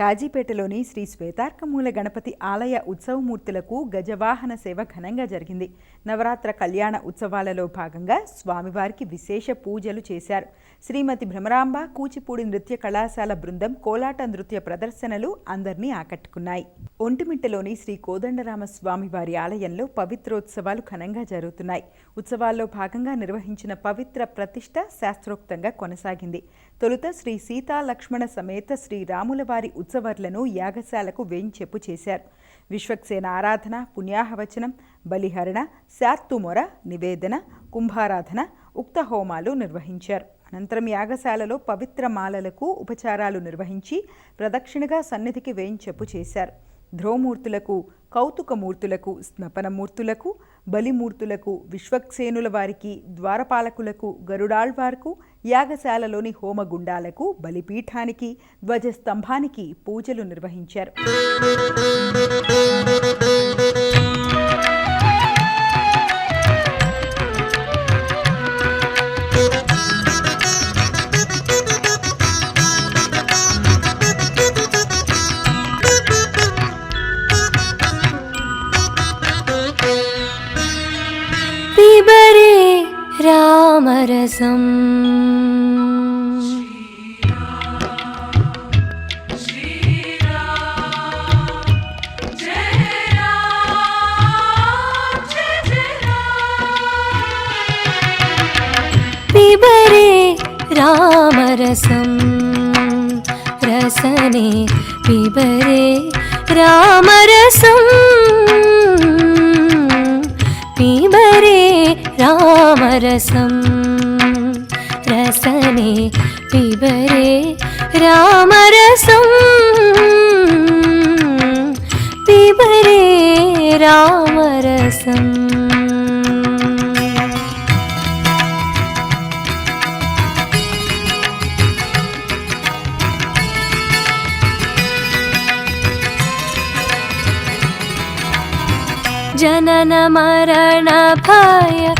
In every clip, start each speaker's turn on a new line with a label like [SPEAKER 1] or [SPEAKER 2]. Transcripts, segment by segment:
[SPEAKER 1] కాజీపేటలోని శ్రీ శ్వేతార్కమూల గణపతి ఆలయ ఉత్సవమూర్తులకు గజవాహన సేవ ఘనంగా జరిగింది. నవరాత్ర కళ్యాణ ఉత్సవాలలో భాగంగా స్వామివారికి విశేష పూజలు చేశారు. శ్రీమతి భ్రమరాంబ కూచిపూడి నృత్య కళాశాల బృందం కోలాట నృత్య ప్రదర్శనలు అందరినీ ఆకట్టుకున్నాయి. ఒంటిమిట్టలోని శ్రీ కోదండరామ స్వామి వారి ఆలయంలో పవిత్రోత్సవాలు ఘనంగా జరుగుతున్నాయి. ఉత్సవాల్లో భాగంగా నిర్వహించిన పవిత్ర ప్రతిష్ట శాస్త్రోక్తంగా కొనసాగింది. తొలుత శ్రీ సీతా లక్ష్మణ సమేత శ్రీ రాములవారి ఉత్సవర్లను యాగశాలకు వేయించెప్పు చేశారు. విశ్వక్సేన ఆరాధన పుణ్యాహవచనం బలిహరణ శాత్తుమొర నివేదన కుంభారాధన ఉక్త హోమాలు నిర్వహించారు. అనంతరం యాగశాలలో పవిత్ర మాలలకు ఉపచారాలు నిర్వహించి ప్రదక్షిణగా సన్నిధికి వేయించెప్పు చేశారు. ధ్రువమూర్తులకు కౌతుకమూర్తులకు స్నపనమూర్తులకు బలిమూర్తులకు విశ్వక్సేనుల వారికి ద్వారపాలకులకు గరుడాళ్వార్కు యాగశాలలోని హోమగుండాలకు బలిపీఠానికి ధ్వజస్తంభానికి పూజలు నిర్వహించారు.
[SPEAKER 2] പരസം. വിവരേ രാമരസം. രസനെ വിവരേ രാമരസം. रसं रसने पिबरे रामरसं पिबरे रामरसम् जननमरणभय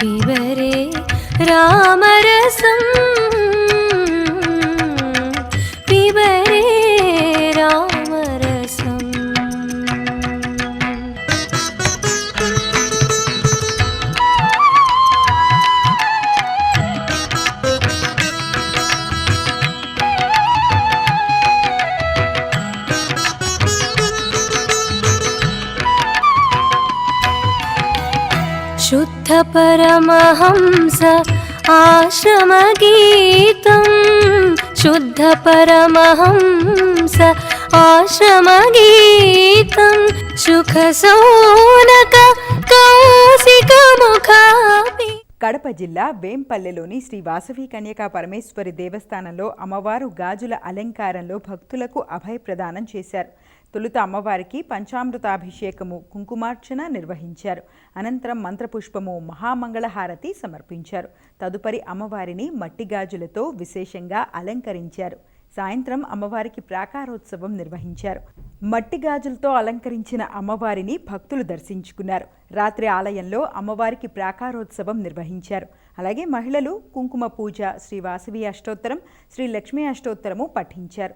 [SPEAKER 2] വിവരെ രാമരസം సిద్ధ పరమహంస ఆశ్రమగీతం శుద్ధ పరమహంస ఆశ్రమగీతం సుఖసోనక కౌశికముఖాపి
[SPEAKER 1] కడప జిల్లా వేంపల్లెలోని శ్రీ వాసవి కన్యకా పరమేశ్వరి దేవస్థానంలో అమ్మవారు గాజుల అలంకారంలో భక్తులకు అభయ ప్రదానం చేశారు. తొలుత అమ్మవారికి పంచామృతాభిషేకము కుంకుమార్చన నిర్వహించారు. అనంతరం మంత్రపుష్పము మహామంగళహారతి సమర్పించారు. తదుపరి అమ్మవారిని మట్టి గాజులతో విశేషంగా అలంకరించారు. సాయంత్రం అమ్మవారికి ప్రాకారోత్సవం నిర్వహించారు. మట్టి గాజులతో అలంకరించిన అమ్మవారిని భక్తులు దర్శించుకున్నారు. రాత్రి ఆలయంలో అమ్మవారికి ప్రాకారోత్సవం నిర్వహించారు. అలాగే మహిళలు కుంకుమ పూజ శ్రీ వాసవి అష్టోత్తరం శ్రీ లక్ష్మీ అష్టోత్తరము పఠించారు.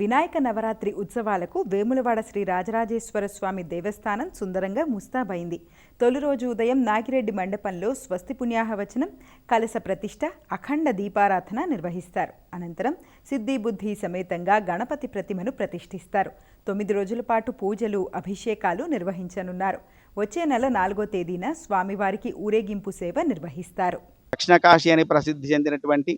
[SPEAKER 1] వినాయక నవరాత్రి ఉత్సవాలకు వేములవాడ శ్రీ రాజరాజేశ్వర స్వామి దేవస్థానం సుందరంగా ముస్తాబైంది. తొలి రోజు ఉదయం నాగిరెడ్డి మండపంలో స్వస్తి పుణ్యాహవచనం కలస ప్రతిష్ట అఖండ దీపారాధన నిర్వహిస్తారు. అనంతరం సిద్ధి బుద్ధి సమేతంగా గణపతి ప్రతిమను ప్రతిష్ఠిస్తారు. తొమ్మిది రోజుల పాటు పూజలు అభిషేకాలు నిర్వహించనున్నారు. వచ్చే నెల నాలుగో తేదీన స్వామివారికి ఊరేగింపు సేవ నిర్వహిస్తారు.
[SPEAKER 3] దక్షిణ కాశీ అని ప్రసిద్ధి చెందినటువంటి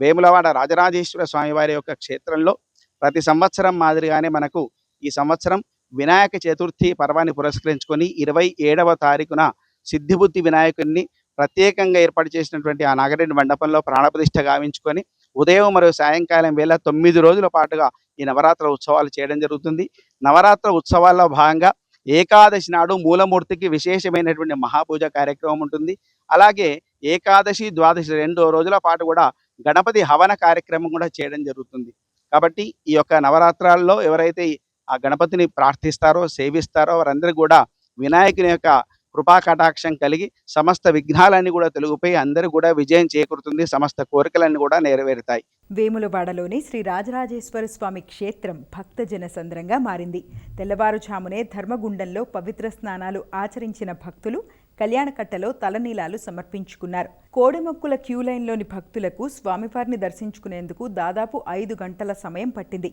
[SPEAKER 3] వేములవాడ రాజరాజేశ్వర స్వామివారి యొక్క క్షేత్రంలో ప్రతి సంవత్సరం మాదిరిగానే మనకు ఈ సంవత్సరం వినాయక చతుర్థి పర్వాన్ని పురస్కరించుకొని ఇరవై ఏడవ తారీఖున సిద్ధిబుద్ధి వినాయకుడిని ప్రత్యేకంగా ఏర్పాటు చేసినటువంటి ఆ నాగరెడ్డి మండపంలో ప్రాణప్రతిష్ఠ గావించుకొని ఉదయం మరియు సాయంకాలం వేళ తొమ్మిది రోజుల పాటుగా ఈ నవరాత్ర ఉత్సవాలు చేయడం జరుగుతుంది. నవరాత్ర ఉత్సవాల్లో భాగంగా ఏకాదశి నాడు మూలమూర్తికి విశేషమైనటువంటి మహాపూజ కార్యక్రమం ఉంటుంది. అలాగే ఏకాదశి ద్వాదశి రెండో రోజుల పాటు కూడా గణపతి హవన కార్యక్రమం కూడా చేయడం జరుగుతుంది. కాబట్టి ఈ యొక్క నవరాత్రాల్లో ఎవరైతే ఆ గణపతిని ప్రార్థిస్తారో సేవిస్తారో వారందరూ కూడా వినాయకుని యొక్క కృపా కటాక్షం కలిగి సమస్త విఘ్నాలన్నీ కూడా తొలగిపోయి అందరూ కూడా విజయం చేకూరుతుంది. సమస్త కోరికలన్నీ కూడా నెరవేరుతాయి.
[SPEAKER 1] వేములవాడలోని శ్రీ రాజరాజేశ్వర స్వామి క్షేత్రం భక్తజన సంద్రంగా మారింది. తెల్లవారుజామునే ధర్మగుండంలో పవిత్ర స్నానాలు ఆచరించిన భక్తులు కళ్యాణకట్టలో తలనీలాలు సమర్పించుకున్నారు. కోడెమొక్కుల క్యూ లైన్లోని భక్తులకు స్వామివారిని దర్శించుకునేందుకు దాదాపు ఐదు గంటల సమయం పట్టింది.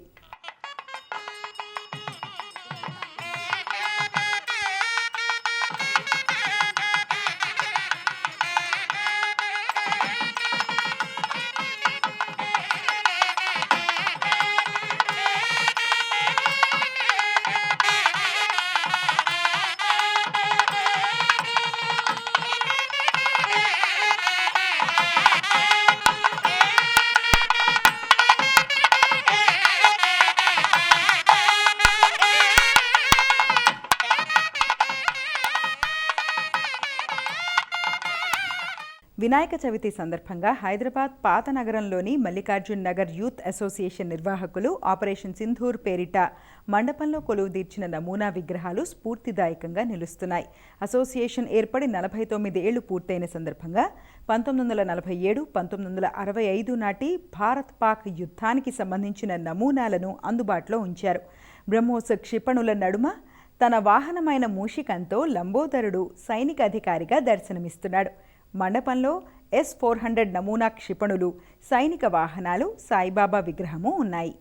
[SPEAKER 1] వినాయక చవితి సందర్భంగా హైదరాబాద్ పాత నగరంలోని మల్లికార్జున్ నగర్ యూత్ అసోసియేషన్ నిర్వాహకులు ఆపరేషన్ సింధూర్ పేరిట మండపంలో కొలువు తీర్చిన నమూనా విగ్రహాలు స్ఫూర్తిదాయకంగా నిలుస్తున్నాయి. అసోసియేషన్ ఏర్పడి నలభై తొమ్మిది ఏళ్ళు పూర్తయిన సందర్భంగా పంతొమ్మిది వందల నలభై ఏడు పంతొమ్మిది వందల అరవై ఐదు నాటి భారత్ పాక్ యుద్ధానికి సంబంధించిన నమూనాలను అందుబాటులో ఉంచారు. బ్రహ్మోస్ క్షిపణుల నడుమ తన వాహనమైన మూషికంతో లంబోదరుడు సైనిక అధికారిగా దర్శనమిస్తున్నాడు. మండపంలో ఎస్ ఫోర్ హండ్రెడ్ నమూనా క్షిపణులు సైనిక వాహనాలు సాయిబాబా విగ్రహము ఉన్నాయి.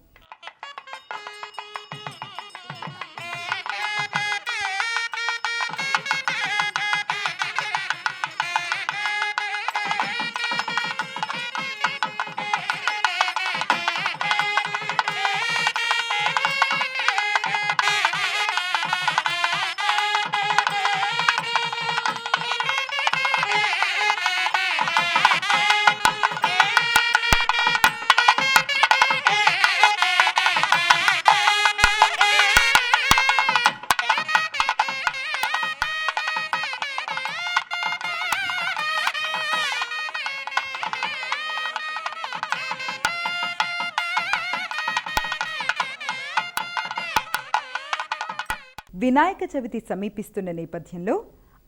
[SPEAKER 1] వినాయక చవితి సమీపిస్తున్న నేపథ్యంలో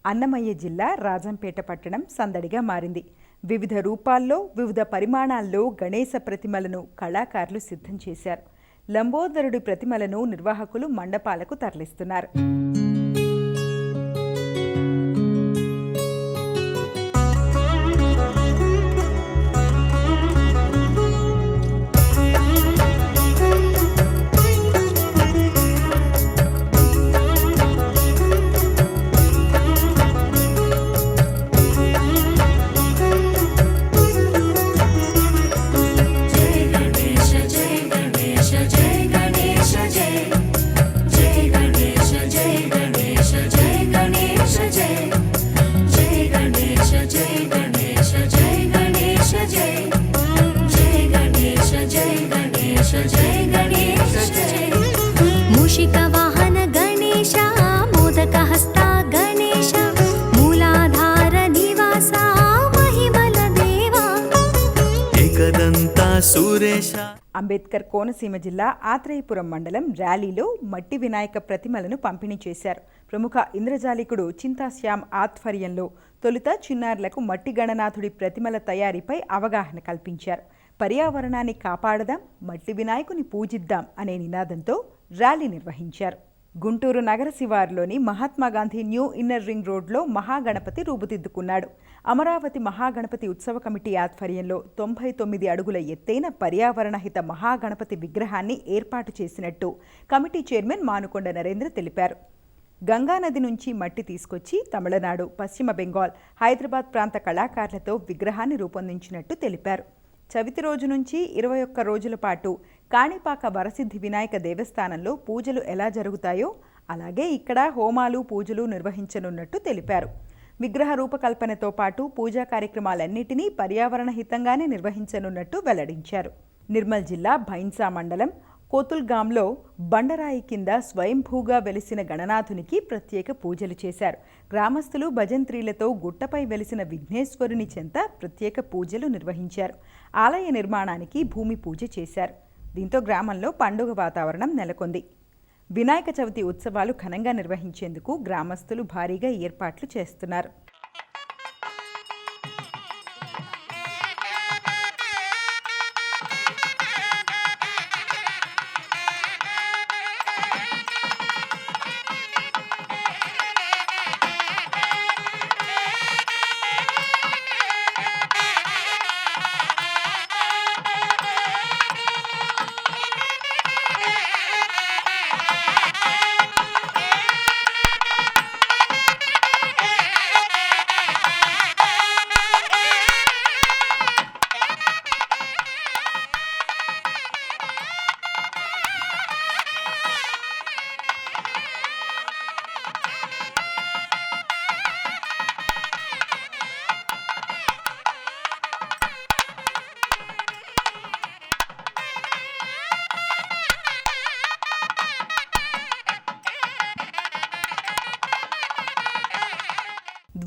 [SPEAKER 1] అన్నమయ్య జిల్లా రాజంపేట పట్టణం సందడిగా మారింది. వివిధ రూపాల్లో వివిధ పరిమాణాల్లో గణేశ ప్రతిమలను కళాకారులు సిద్ధం చేశారు. లంబోదరుడి ప్రతిమలను నిర్వాహకులు మండపాలకు తరలిస్తున్నారు. అంబేద్కర్ కోనసీమ జిల్లా ఆత్రేయపురం మండలం ర్యాలీలో మట్టి వినాయక ప్రతిమలను పంపిణీ చేశారు. ప్రముఖ ఇంద్రజాలికుడు చింతాశ్యామ్ ఆధ్వర్యంలో తొలుత చిన్నారులకు మట్టి గణనాథుడి ప్రతిమల తయారీపై అవగాహన కల్పించారు. పర్యావరణాన్ని కాపాడదాం మట్టి వినాయకుని పూజిద్దాం అనే నినాదంతో ర్యాలీ నిర్వహించారు. గుంటూరు నగర శివారులోని మహాత్మాగాంధీ న్యూ ఇన్నర్ రింగ్ రోడ్లో మహాగణపతి రూపుదిద్దుకున్నాడు. అమరావతి మహాగణపతి ఉత్సవ కమిటీ ఆధ్వర్యంలో తొంభై తొమ్మిది అడుగుల ఎత్తైన పర్యావరణహిత మహాగణపతి విగ్రహాన్ని ఏర్పాటు చేసినట్టు కమిటీ చైర్మన్ మానుకొండ నరేంద్ర తెలిపారు. గంగానది నుంచి మట్టి తీసుకొచ్చి తమిళనాడు పశ్చిమ బెంగాల్ హైదరాబాద్ ప్రాంత కళాకారులతో విగ్రహాన్ని రూపొందించినట్టు తెలిపారు. చవితి రోజు నుంచి ఇరవై ఒక్క రోజుల పాటు కాణిపాక వరసిద్ధి వినాయక దేవస్థానంలో పూజలు ఎలా జరుగుతాయో అలాగే ఇక్కడ హోమాలు పూజలు నిర్వహించనున్నట్టు తెలిపారు. విగ్రహ రూపకల్పనతో పాటు పూజా కార్యక్రమాలన్నింటినీ పర్యావరణ హితంగానే నిర్వహించనున్నట్టు వెల్లడించారు. నిర్మల్ జిల్లా భైన్సా మండలం కోతుల్గాంలో బండరాయి కింద స్వయంభూగా వెలిసిన గణనాథునికి ప్రత్యేక పూజలు చేశారు. గ్రామస్తులు భజంత్రీలతో గుట్టపై వెలిసిన విఘ్నేశ్వరుని చెంత ప్రత్యేక పూజలు నిర్వహించారు. ఆలయ నిర్మాణానికి భూమి పూజ చేశారు. దీంతో గ్రామంలో పండుగ వాతావరణం నెలకొంది. వినాయక చవితి ఉత్సవాలు ఘనంగా నిర్వహించేందుకు గ్రామస్తులు భారీగా ఏర్పాట్లు చేస్తున్నారు.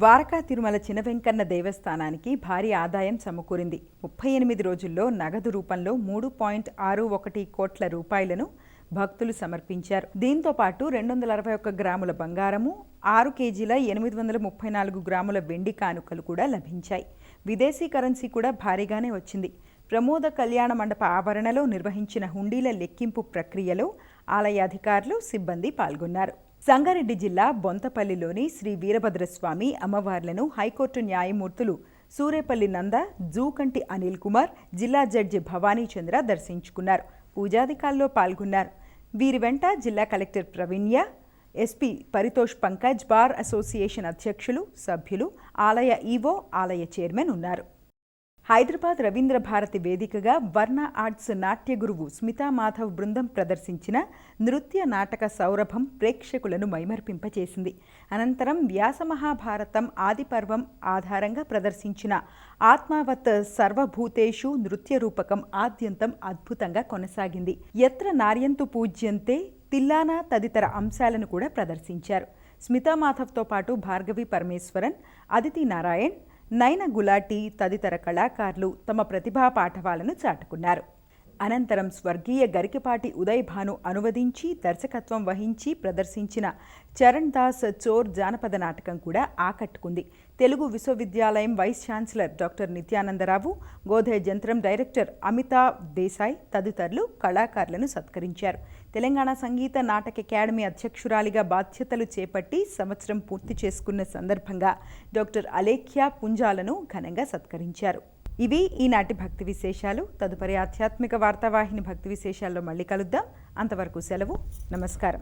[SPEAKER 1] ద్వారకా తిరుమల చినవెంకన్న దేవస్థానానికి భారీ ఆదాయం సమకూరింది. ముప్పై ఎనిమిది రోజుల్లో నగదు రూపంలో మూడు పాయింట్ ఆరు ఒకటి కోట్ల రూపాయలను భక్తులు సమర్పించారు. దీంతో పాటు రెండు వందల అరవై ఒక్క గ్రాముల బంగారము ఆరు కేజీల ఎనిమిది వందల ముప్పై నాలుగు గ్రాముల వెండి కానుకలు కూడా లభించాయి. విదేశీ కరెన్సీ కూడా భారీగానే వచ్చింది. ప్రమోద కళ్యాణ మండప ఆవరణలో నిర్వహించిన హుండీల లెక్కింపు ప్రక్రియలో ఆలయ అధికారులు సిబ్బంది పాల్గొన్నారు. సంగారెడ్డి జిల్లా బొంతపల్లిలోని శ్రీ వీరభద్రస్వామి అమ్మవార్లను హైకోర్టు న్యాయమూర్తులు సూరేపల్లి నంద జూకంటి అనిల్ కుమార్ జిల్లా జడ్జి భవానీ చంద్ర దర్శించుకున్నారు. పూజాధికాల్లో పాల్గొన్నారు. వీరి వెంట జిల్లా collector Praveenya SP Paritosh Pankaj bar association అధ్యక్షులు సభ్యులు ఆలయ ఈవో ఆలయ చైర్మన్ ఉన్నారు. హైదరాబాద్ రవీంద్ర భారతి వేదికగా వర్ణ ఆర్ట్స్ నాట్య గురువు స్మితా మాధవ్ బృందం ప్రదర్శించిన నృత్య నాటక సౌరభం ప్రేక్షకులను మైమర్పింపచేసింది. అనంతరం వ్యాసమహాభారతం ఆదిపర్వం ఆధారంగా ప్రదర్శించిన ఆత్మావత్ సర్వభూతేషు నృత్య రూపకం ఆద్యంతం అద్భుతంగా కొనసాగింది. ఎత్ర నార్యంతు పూజ్యంతే తిల్లానా తదితర అంశాలను కూడా ప్రదర్శించారు. స్మితా మాధవ్తో పాటు భార్గవి పరమేశ్వరన్ అదితి నారాయణ్ నైన గులాటి తదితర కళాకారులు తమ ప్రతిభా పాఠవాలను చాటుకున్నారు. అనంతరం స్వర్గీయ గరికపాటి ఉదయ్ భాను అనువదించి దర్శకత్వం వహించి ప్రదర్శించిన చరణ్ దాస్ చోర్ జానపద నాటకం కూడా ఆకట్టుకుంది. తెలుగు విశ్వవిద్యాలయం vice chancellor doctor Nityanandarao Godhe జంత్రం director Amitabh Desai తదితరులు కళాకారులను సత్కరించారు. తెలంగాణ సంగీత నాటక అకాడమీ అధ్యక్షురాలిగా బాధ్యతలు చేపట్టి సంవత్సరం పూర్తి చేసుకున్న సందర్భంగా డాక్టర్ అలేఖ్య పుంజాలను ఘనంగా సత్కరించారు. ఇవి ఈనాటి భక్తి విశేషాలు. తదుపరి ఆధ్యాత్మిక వార్తావాహిని భక్తి విశేషాల్లో మళ్ళీ కలుద్దాం. అంతవరకు సెలవు. నమస్కారం.